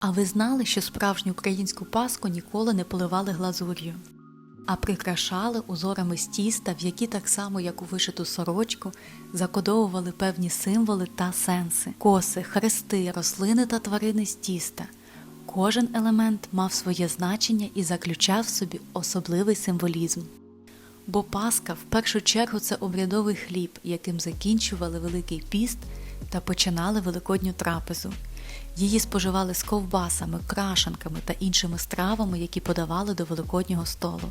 А ви знали, що справжню українську паску ніколи не поливали глазур'ю, а прикрашали узорами з тіста, в які так само, як у вишиту сорочку, закодовували певні символи та сенси, коси, хрести, рослини та тварини з тіста. Кожен елемент мав своє значення і заключав в собі особливий символізм. Бо Пасха в першу чергу це обрядовий хліб, яким закінчували Великий піст та починали великодню трапезу. Її споживали з ковбасами, крашанками та іншими стравами, які подавали до великоднього столу.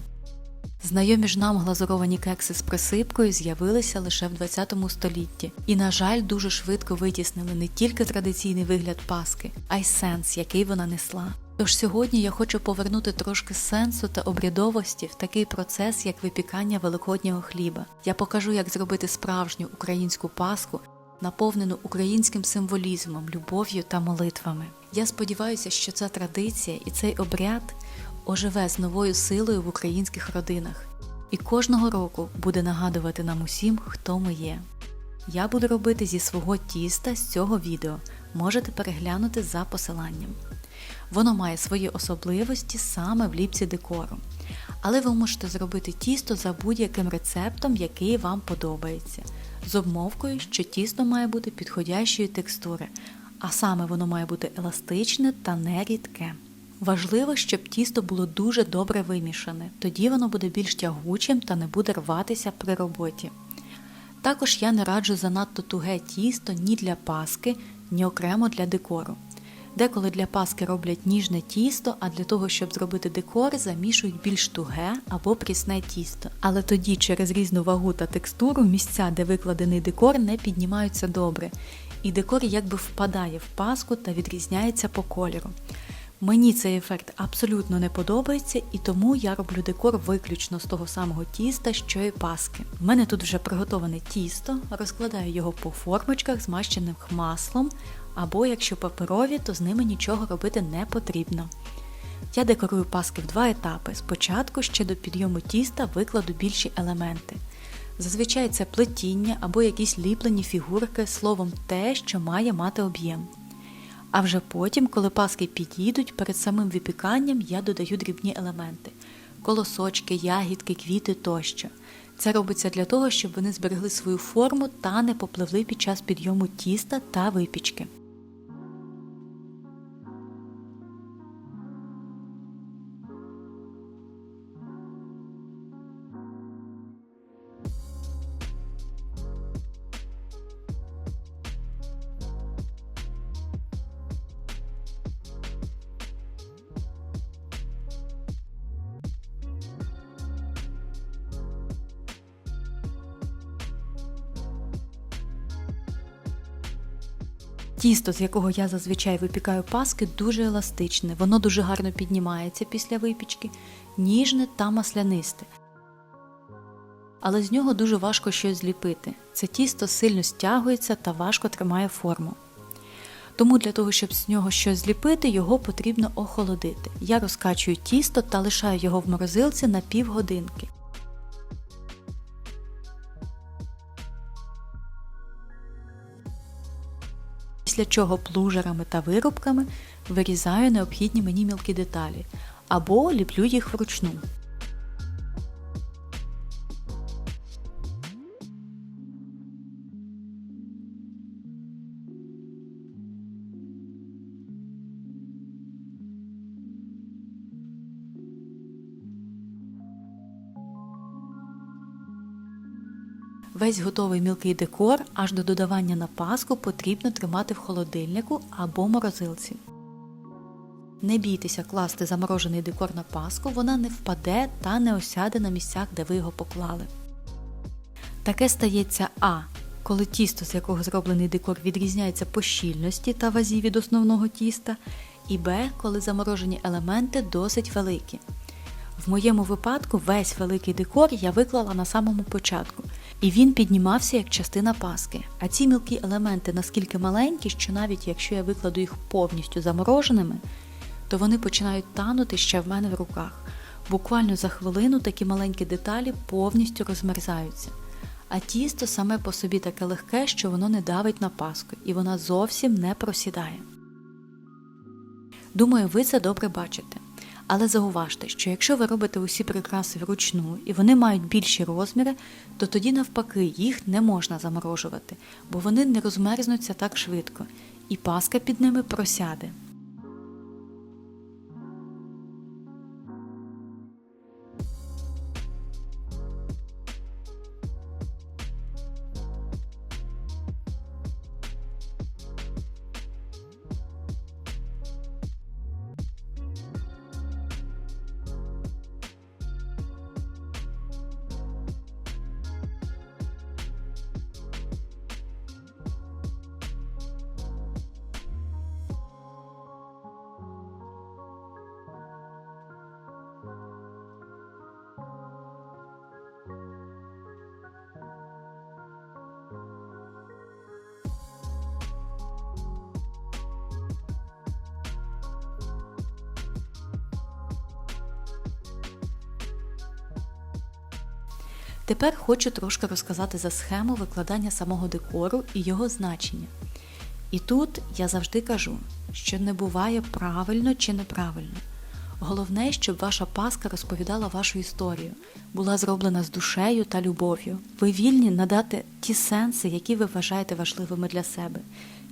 Знайомі ж нам глазуровані кекси з присипкою з'явилися лише в ХХ столітті і, на жаль, дуже швидко витіснили не тільки традиційний вигляд паски, а й сенс, який вона несла. Тож сьогодні я хочу повернути трошки сенсу та обрядовості в такий процес, як випікання великоднього хліба. Я покажу, як зробити справжню українську паску, наповнену українським символізмом, любов'ю та молитвами. Я сподіваюся, що ця традиція і цей обряд оживе з новою силою в українських родинах і кожного року буде нагадувати нам усім, хто ми є. Я буду робити зі свого тіста з цього відео. Можете переглянути за посиланням. Воно має свої особливості саме в ліпці декору. Але ви можете зробити тісто за будь-яким рецептом, який вам подобається, з обмовкою, що тісто має бути підходящої текстури, а саме воно має бути еластичне та не рідке. Важливо, щоб тісто було дуже добре вимішане, тоді воно буде більш тягучим та не буде рватися при роботі. Також я не раджу занадто туге тісто ні для паски, ні окремо для декору. Деколи для паски роблять ніжне тісто, а для того, щоб зробити декор, замішують більш туге або прісне тісто. Але тоді через різну вагу та текстуру місця, де викладений декор, не піднімаються добре, і декор якби впадає в паску та відрізняється по кольору. Мені цей ефект абсолютно не подобається, і тому я роблю декор виключно з того самого тіста, що і паски. У мене тут вже приготоване тісто, розкладаю його по формочках, змащеним маслом, або якщо паперові, то з ними нічого робити не потрібно. Я декорую паски в два етапи. Спочатку ще до підйому тіста викладу більші елементи. Зазвичай це плетіння або якісь ліплені фігурки, словом те, що має мати об'єм. А вже потім, коли паски підійдуть, перед самим випіканням я додаю дрібні елементи колосочки, ягідки, квіти тощо. Це робиться для того, щоб вони зберегли свою форму та не попливли під час підйому тіста та випічки. Тісто, з якого я зазвичай випікаю паски, дуже еластичне, воно дуже гарно піднімається після випічки, ніжне та маслянисте. Але з нього дуже важко щось зліпити. Це тісто сильно стягується та важко тримає форму. Тому для того, щоб з нього щось зліпити, його потрібно охолодити. Я розкачую тісто та лишаю його в морозилці на півгодинки. Після чого плужерами та вирубками вирізаю необхідні мені мілкі деталі або ліплю їх вручну. Весь готовий мілкий декор аж до додавання на паску потрібно тримати в холодильнику або морозилці. Не бійтеся класти заморожений декор на паску, вона не впаде та не осяде на місцях, де ви його поклали. Таке стається А. Коли тісто, з якого зроблений декор, відрізняється по щільності та вазі від основного тіста, і Б. Коли заморожені елементи досить великі. В моєму випадку весь великий декор я виклала на самому початку, і він піднімався як частина паски. А ці мілкі елементи наскільки маленькі, що навіть якщо я викладу їх повністю замороженими, то вони починають танути ще в мене в руках. Буквально за хвилину такі маленькі деталі повністю розмерзаються. А тісто саме по собі таке легке, що воно не давить на паску, і вона зовсім не просідає. Думаю, ви це добре бачите. Але зауважте, що якщо ви робите усі прикраси вручну і вони мають більші розміри, то тоді навпаки їх не можна заморожувати, бо вони не розмерзнуться так швидко, і паска під ними просяде. Тепер хочу трошки розказати за схему викладання самого декору і його значення. І тут я завжди кажу, що не буває правильно чи неправильно. Головне, щоб ваша паска розповідала вашу історію, була зроблена з душею та любов'ю. Ви вільні надати ті сенси, які ви вважаєте важливими для себе.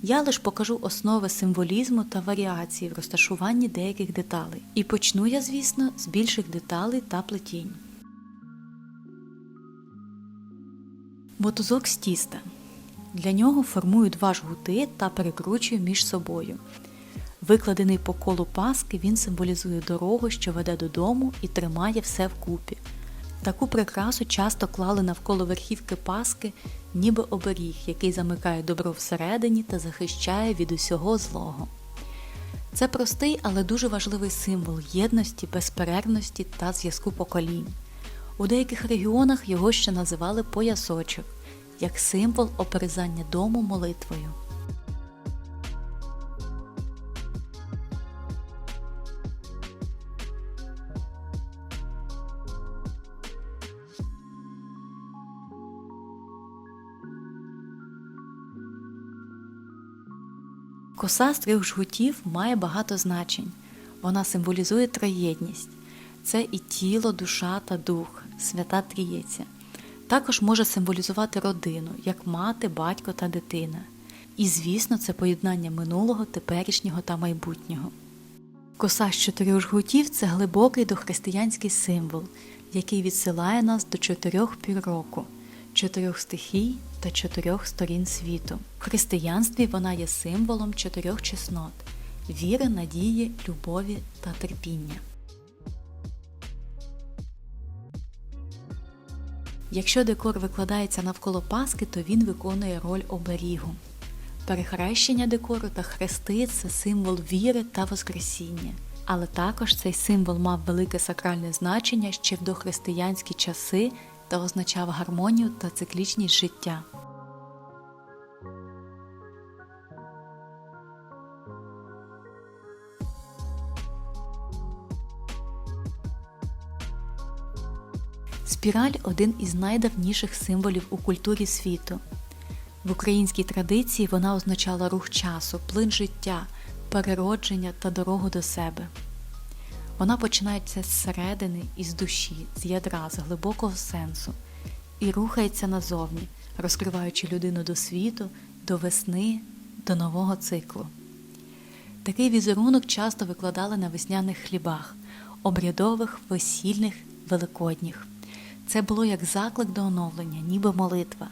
Я лише покажу основи символізму та варіації в розташуванні деяких деталей. І почну я, звісно, з більших деталей та плетінь. Мотузок з тіста. Для нього формую два жгути та перекручую між собою. Викладений по колу паски, він символізує дорогу, що веде додому і тримає все вкупі. Таку прикрасу часто клали навколо верхівки паски, ніби оберіг, який замикає добро всередині та захищає від усього злого. Це простий, але дуже важливий символ єдності, безперервності та зв'язку поколінь. У деяких регіонах його ще називали поясочок, як символ оперезання дому молитвою. Коса з трьох жгутів має багато значень. Вона символізує троєдність. Це і тіло, душа та дух, свята трієця. Також може символізувати родину, як мати, батько та дитина. І, звісно, це поєднання минулого, теперішнього та майбутнього. Коса з чотирьох жгутів це глибокий дохристиянський символ, який відсилає нас до чотирьох пір року, чотирьох стихій та чотирьох сторін світу. В християнстві вона є символом чотирьох чеснот віри, надії, любові та терпіння. Якщо декор викладається навколо Паски, то він виконує роль оберігу. Перехрещення декору та хрести це символ віри та Воскресіння. Але також цей символ мав велике сакральне значення ще в дохристиянські часи та означав гармонію та циклічність життя. Спіраль один із найдавніших символів у культурі світу. В українській традиції вона означала рух часу, плин життя, переродження та дорогу до себе. Вона починається зсередини, із душі, з ядра, з глибокого сенсу і рухається назовні, розкриваючи людину до світу, до весни, до нового циклу. Такий візерунок часто викладали на весняних хлібах, обрядових, весільних, великодніх. Це було як заклик до оновлення, ніби молитва.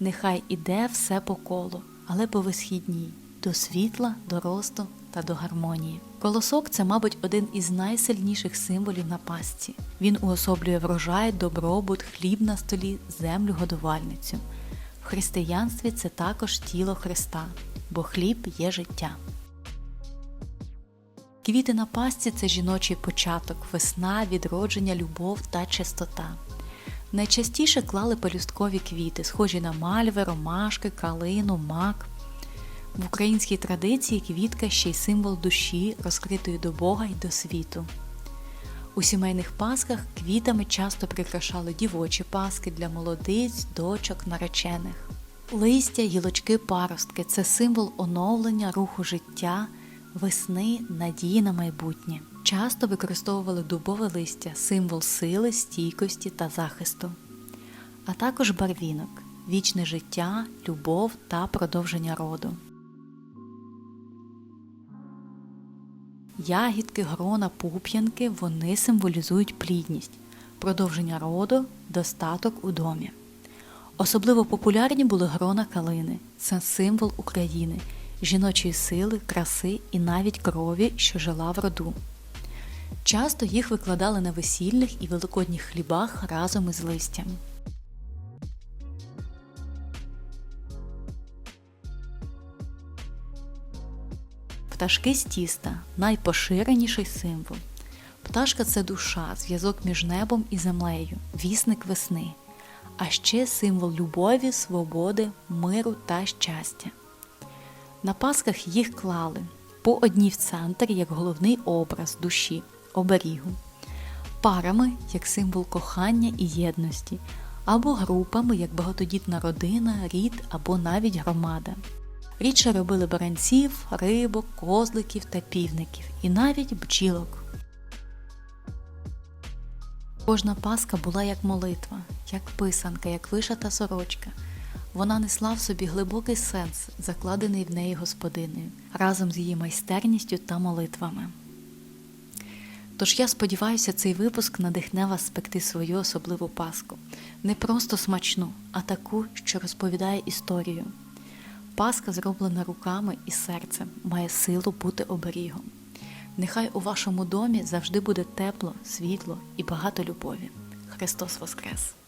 Нехай іде все по колу, але по висхідній, до світла, до росту та до гармонії. Колосок це, мабуть, один із найсильніших символів на пасці. Він уособлює врожай, добробут, хліб на столі, землю годувальницю. В християнстві це також тіло Христа, бо хліб є життя. Квіти на пасці це жіночий початок, весна, відродження, любов та чистота. Найчастіше клали пелюсткові квіти, схожі на мальви, ромашки, калину, мак. В українській традиції квітка ще й символ душі, розкритої до Бога й до світу. У сімейних пасках квітами часто прикрашали дівочі паски для молодиць, дочок, наречених. Листя, гілочки, паростки це символ оновлення, руху життя, весни, надії на майбутнє. Часто використовували дубове листя, символ сили, стійкості та захисту, а також барвінок, вічне життя, любов та продовження роду. Ягідки, грона, пуп'янки вони символізують плідність, продовження роду, достаток у домі. Особливо популярні були грона калини це символ України, жіночої сили, краси і навіть крові, що жила в роду. Часто їх викладали на весільних і великодніх хлібах разом із листям. Пташки з тіста найпоширеніший символ. Пташка це душа, зв'язок між небом і землею, вісник весни, а ще символ любові, свободи, миру та щастя. На пасках їх клали по одній в центр як головний образ душі, оберігу, парами як символ кохання і єдності, або групами як багатодітна родина, рід або навіть громада. Рідше робили баранців, рибок, козликів та півників і навіть бджілок. Кожна паска була як молитва, як писанка, як вишата сорочка. Вона несла в собі глибокий сенс, закладений в неї господинею, разом з її майстерністю та молитвами. Тож я сподіваюся, цей випуск надихне вас спекти свою особливу паску. Не просто смачну, а таку, що розповідає історію. Паска, зроблена руками і серцем, має силу бути оберігом. Нехай у вашому домі завжди буде тепло, світло і багато любові. Христос Воскрес!